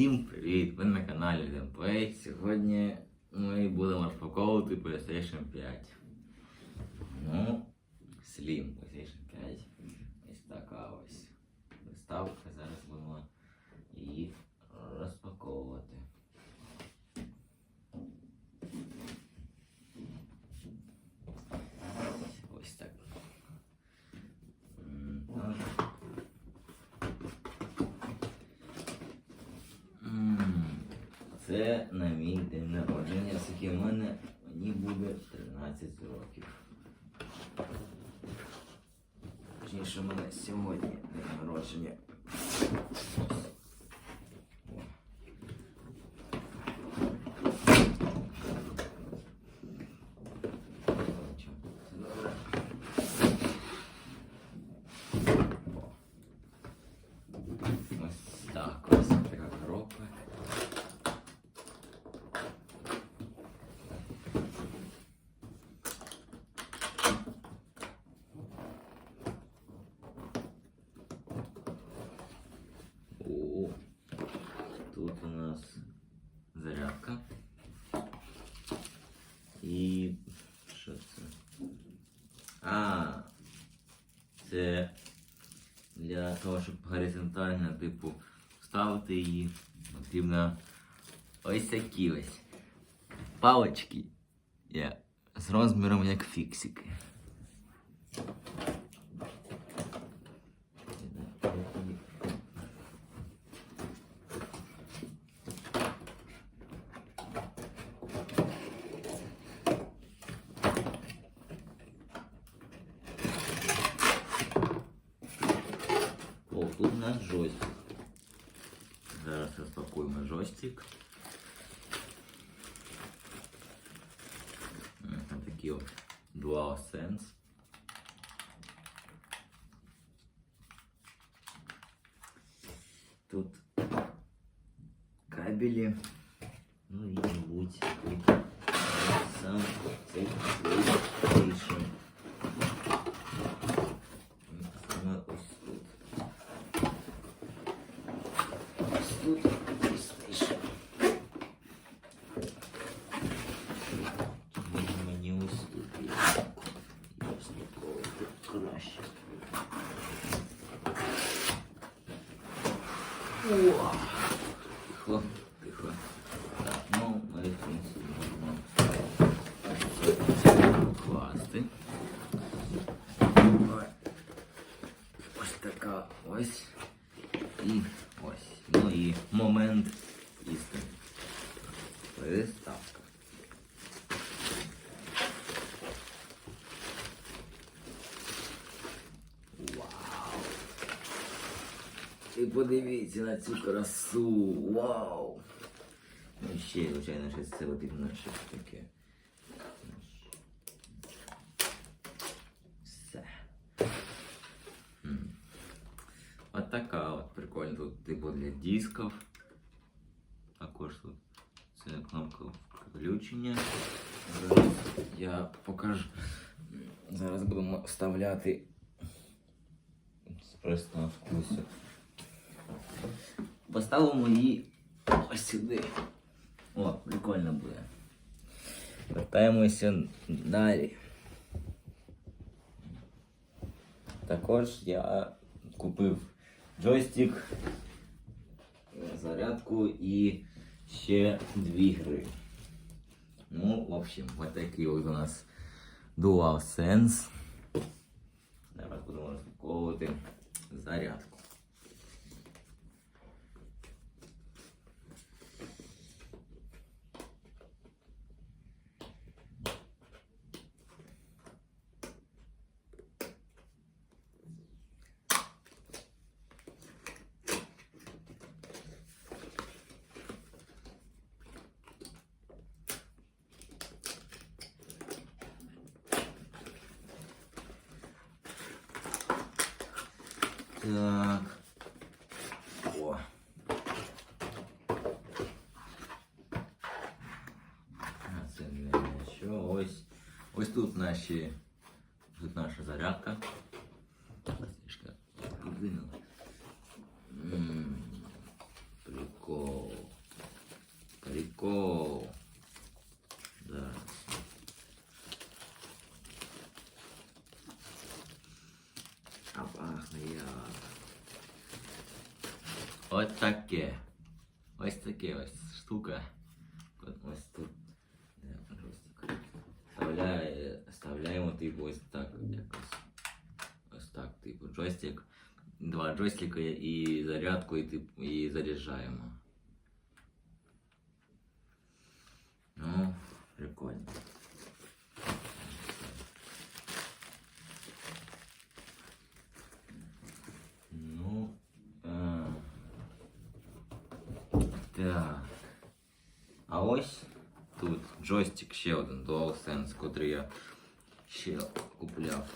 Всім привіт! Ви на каналі Gameplay. Сьогодні ми будемо розпаковувати PlayStation 5. Ну, Slim PlayStation 5. Ось така ось Виставка Зараз будемо її розпаковувати. Ось так. М, так. М, Це на мій день народження, оскільки в мене мені буде 13 років. Точніше, в мене сьогодні день народження. О. Нічого, все добре. О. Ось так ось така коробка. О, тут у нас зарядка. І що це? А, це для того, щоб горизонтально, типу, вставити її, потрібно ось такі ось палочки. Yeah. з розміром як фіксики. тут у нас джойстик. Зараз розпакуємо джойстик. М, Там такі от DualSense. Тут кабелі. Ну і, мабуть, тут сам цей PlayStation. Краще. О! Тихо, тихо. Ну, ми в принципі можемо. Ось така ось. І ось. Ну і момент істини. Переставка. Вау! І подивіться на цю красу. Вау! Ну ще, звичайно, щось це потрібно щось таке. Все. От така от прикольна тут типу для дисків. Також тут це кнопка включення. Зараз я покажу. Зараз будемо вставляти просто на вкусі. Поставимо її ось сюди. О, прикольно буде. Вертаємося далі. Також я купив джойстик, зарядку і ще дві гри. Ну, в общем, вот такий от у нас DualSense. Зараз будемо розпаковувати зарядку. Так. О. А це не що. Ось. Ось тут наші. Тут наша зарядка. Ось таке. Ось таке ось штука. Ось тут. Джойстик? Вставляє, вставляємо типу ось так якось. Ось так, типу, джойстик. Два джойстика і зарядку, і, типу, і заряджаємо. Ну, прикольно. Ну, а, так. А ось тут джойстик ще один DualSense, котрий я ще купляв.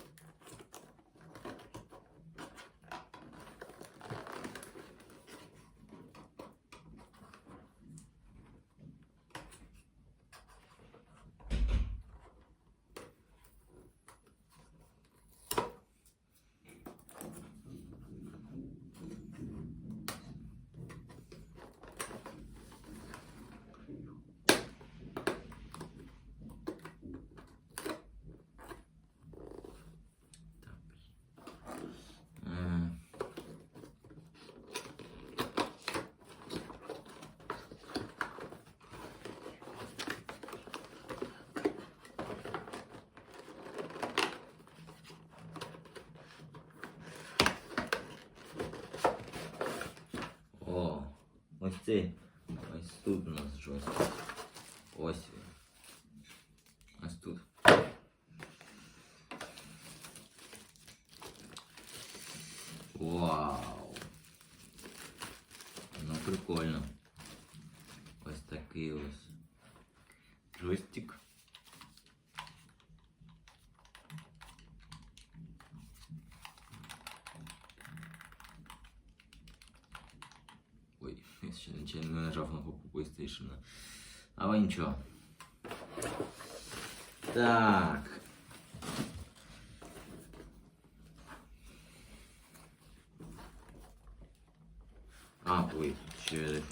М. О, ось цей. Ось тут у нас джойстик. Ось він. Ось тут. Вау. Ну прикольно. Ось такий ось джойстик. Ще нічого не нажав на кнопку PlayStation. Але нічого. Так. А, ой, ще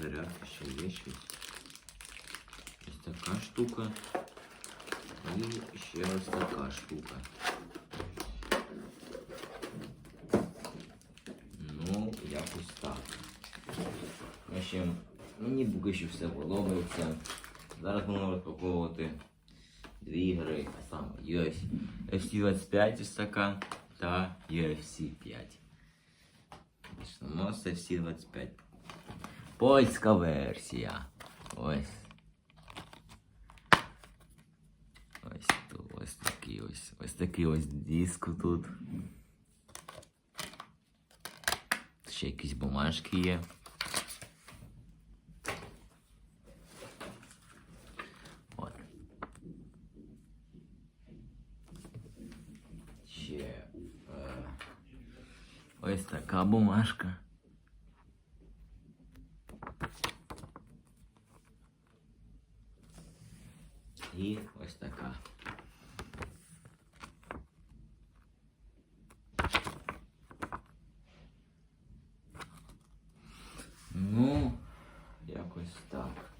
зарядка, ще є щось. Ось така штука. І ще ось така штука. Ну, якось так. Общем, мені поки що все подобається. Зараз будемо розпаковувати дві ігри, а саме UFC, UFC 25 ось така та UFC 5. Почнемо з FC 25. Польська версія. Ось. Ось тут ось такий ось. Ось такий ось диск тут. Ще якісь бумажки є. Бумажка. І ось така. Ну, якось так.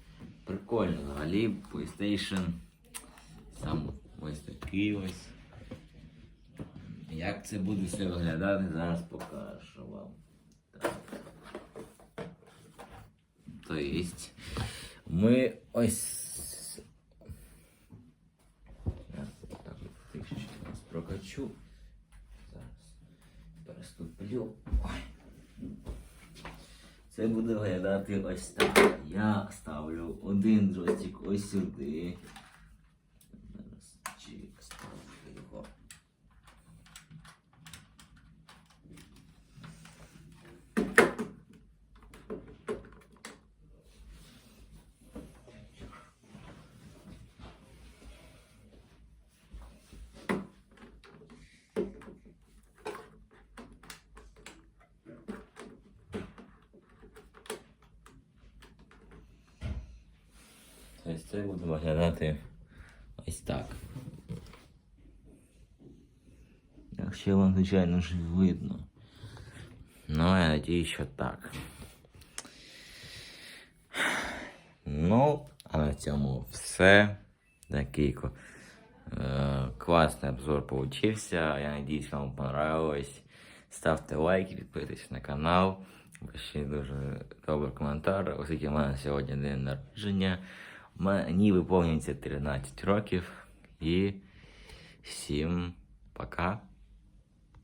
Прикольно взагалі PlayStation. Сам ось такий ось. Як це буде все виглядати, зараз покажу вам. Так. То есть ми ось. Я так трішечки вас прокачу. Зараз переступлю. Ой. Це буде виглядати ось так. Я ставлю один джойстик ось сюди. Зараз чик ставлю його. Тобто це буде виглядати ось так. Якщо вам, звичайно ж, видно. Ну, я надію, що так. Ну, а на цьому все. Такий е, класний обзор получився. Я надіюсь, вам понравилось. Ставте лайки, підписуйтесь на канал. Ще дуже добрий коментар. Оскільки в мене сьогодні день народження. Мені виповнюється 13 років. І всім пока.